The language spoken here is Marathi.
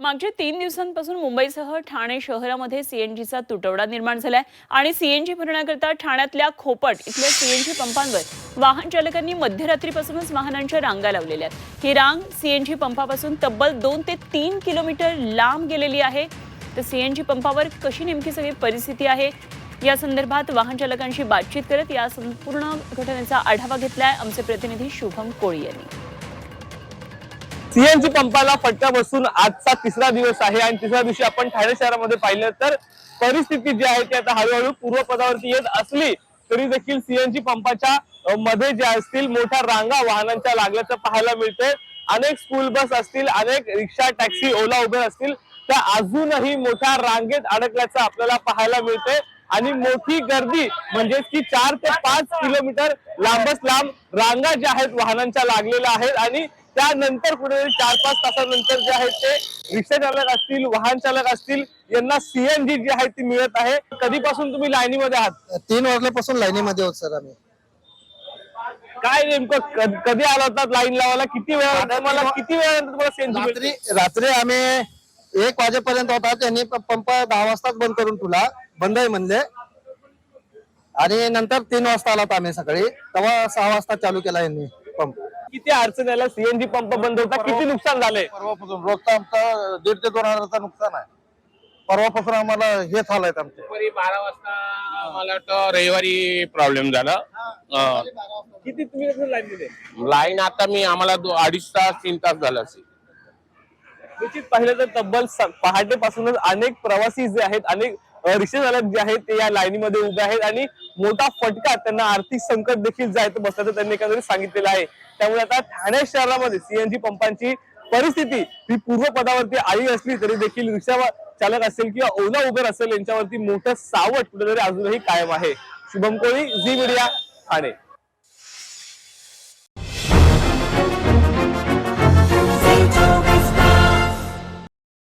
मागच्या तीन दिवसांपासून मुंबईसह ठाणे शहरामध्ये सीएनजीचा तुटवडा निर्माण झालाय आणि सीएनजी भरण्याकरता ठाण्यातल्या खोपट इथल्या सीएनजी पंपांवर वाहन चालकांनी मध्यरात्रीपासूनच वाहनांच्या रांगा लावलेल्या आहेत. ही रांग सीएनजी पंपापासून तब्बल दोन ते तीन किलोमीटर लांब गेलेली आहे. तर सीएनजी पंपावर कशी नेमकी सगळी परिस्थिती आहे? या संदर्भात वाहन चालकांशी बातचीत करत या संपूर्ण घटनेचा आढावा घेतलाय आमचे प्रतिनिधी शुभम कोळी यांनी. सीएनजी पंपाला फटका बसून आजचा तिसरा दिवस आहे आणि तिसऱ्या दिवशी आपण ठाणे शहरामध्ये पाहिलं तर परिस्थिती जी आहे ती आता हळूहळू पूर्वपदावरती येत असली तरी देखील सीएनजी पंपाच्या मध्ये ज्या असतील मोठ्या रांगा वाहनांच्या लागल्याचं पाहायला मिळतंय. अनेक स्कूल बस असतील अनेक रिक्षा टॅक्सी ओला उबेर असतील त्या अजूनही मोठ्या रांगेत अडकल्याचं आपल्याला पाहायला मिळते आणि मोठी गर्दी म्हणजेच की चार ते पाच किलोमीटर लांबच लांब रांगा ज्या आहेत वाहनांच्या लागलेल्या आहेत आणि त्यानंतर कुठेतरी चार पाच तासानंतर जे आहेत ते रिक्षा चालक असतील वाहन चालक असतील यांना सीएनजी जी आहे ती मिळत आहे. कधीपासून तुम्ही लाईनीमध्ये आहात? तीन वाजल्यापासून लाईनीमध्ये होत सर आम्ही. काय नेमकं कधी आला होता लाईन लावायला? किती वेळ तुम्हाला किती वेळानंतर तुम्हाला सीएनजी रात्री रात्री आम्ही एक वाजेपर्यंत होता त्यांनी पंप दहा वाजताच बंद करून तुला बंद आहे म्हणले. आणि नंतर तीन वाजता आलात आम्ही सकाळी. तेव्हा सहा वाजता चालू केला यांनी पंप. किती अडचण यायला सीएनजी पंप बंद होता किती नुकसान झालंय परवापासून रोजचा आमचा दीड ते दोन हजाराचा नुकसान आहे. परवापासून आम्हाला हे आहेत आमचे. दुपारी बारा वाजता मला वाटतं रविवारी प्रॉब्लेम झाला. किती तुम्ही लाईन आता मी आम्हाला दो- अडीच तास तीन तास झालं असेल. निश्चित पाहिलं तर तब्बल स- पहाटेपासूनच अनेक प्रवासी जे आहेत अनेक रिक्षा चालक जे आहेत ते या लाईनीमध्ये उभे आहेत आणि मोठा फटका त्यांना आर्थिक संकट देखील जायचं बसल्याचं त्यांनी एकंदरीत सांगितलेलं आहे. त्यामुळे आता ठाणे शहरामध्ये सीएनजी पंपांची परिस्थिती ही पूर्वपदावरती आली असली तरी देखील रिक्षा चालक असेल किंवा ओला उबेर असेल यांच्यावरती मोठं सावट कुठेतरी अजूनही कायम आहे. Shubham Koli Zee media Thane.